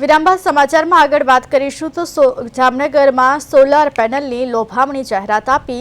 વિરામબાદ સમાચારમાં આગળ વાત કરીશું તો જામનગરમાં સોલાર પેનલની લોભામણી જાહેરાત આપી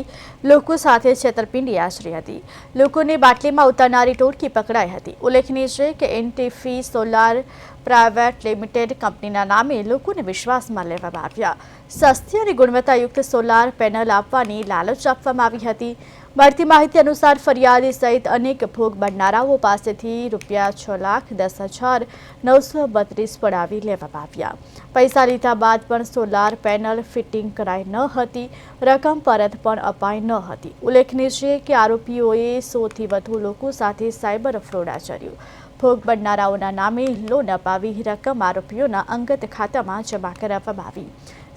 લોકો સાથે છેતરપિંડી આચરી હતી. લોકોને બાટલીમાં ઉતારનારી ટોળકી પકડાઈ હતી. ઉલ્લેખનીય છે કે એનટીફી સોલાર પ્રાઇવેટ લિમિટેડ કંપનીના નામે લોકોને વિશ્વાસમાં લેવામાં આવ્યા. સસ્તી અને ગુણવત્તાયુક્ત સોલાર પેનલ આપવાની લાલચ આપવામાં આવી હતી. મળતી માહિતી અનુસાર ફરિયાદી સહિત અનેક ભોગ બનનારાઓ પાસેથી રૂપિયા છ લાખ દસ હજાર નવસો બત્રીસ પડાવી લેવામાં આવ્યા. પૈસા લીધા બાદ પણ સોલાર પેનલ ફિટિંગ કરાઈ ન હતી. રકમ પરત પણ અપાઈ ન હતી. ઉલ્લેખનીય છે કે આરોપીઓએ સોથી વધુ લોકો સાથે સાયબર ફ્રોડ આચર્યું. ભોગ બનનારાઓના નામે લોન અપાવી રકમ આરોપીઓના અંગત ખાતામાં જમા કરાવવામાં આવી.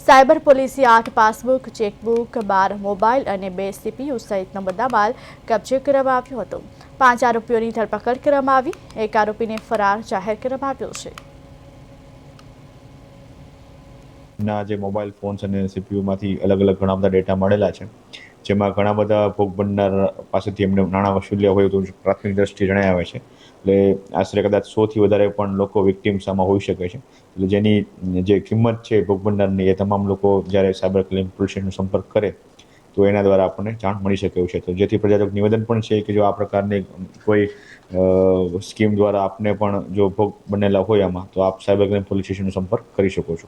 સાયબર પોલીસે આઠ પાસબુક, ચેકબુક, બાર મોબાઈલ અને બે સીપીયુ સહિતનો મુદ્દામાલ કબજે કરવામાં આવ્યો હતો. પાંચ આરોપીઓની ધરપકડ કરવામાં આવી. એક આરોપીને ફરાર જાહેર કરવામાં આવ્યો છે. ના, જે મોબાઈલ ફોન્સ અને સીપીયુમાંથી અલગ અલગ ઘણા બધા ડેટા મળેલા છે. જેમાં ઘણા બધા ભોગ બનનાર પાસેથી એમને નાણાં વસૂલ્યા હોય તો પ્રાથમિક દ્રષ્ટિએ જણાય છે. એટલે આશરે કદાચ સોથી વધારે પણ લોકો વિક્ટિમ્સ આમાં હોઈ શકે છે. એટલે જેની જે કિંમત છે ભોગભંડારની એ તમામ લોકો જ્યારે સાયબર ક્લેમ પોલીસ સંપર્ક કરે, તો એના દ્વારા આપણને જાણ મળી શકે એવું છે. તો જેથી પ્રજાજક નિવેદન પણ છે કે જો આ પ્રકારની કોઈ સ્કીમ દ્વારા આપને પણ જો ભોગ બનેલા હોય આમાં, તો આપ સાયબર ક્રાઇમ પોલીસ સ્ટેશનનો સંપર્ક કરી શકો છો.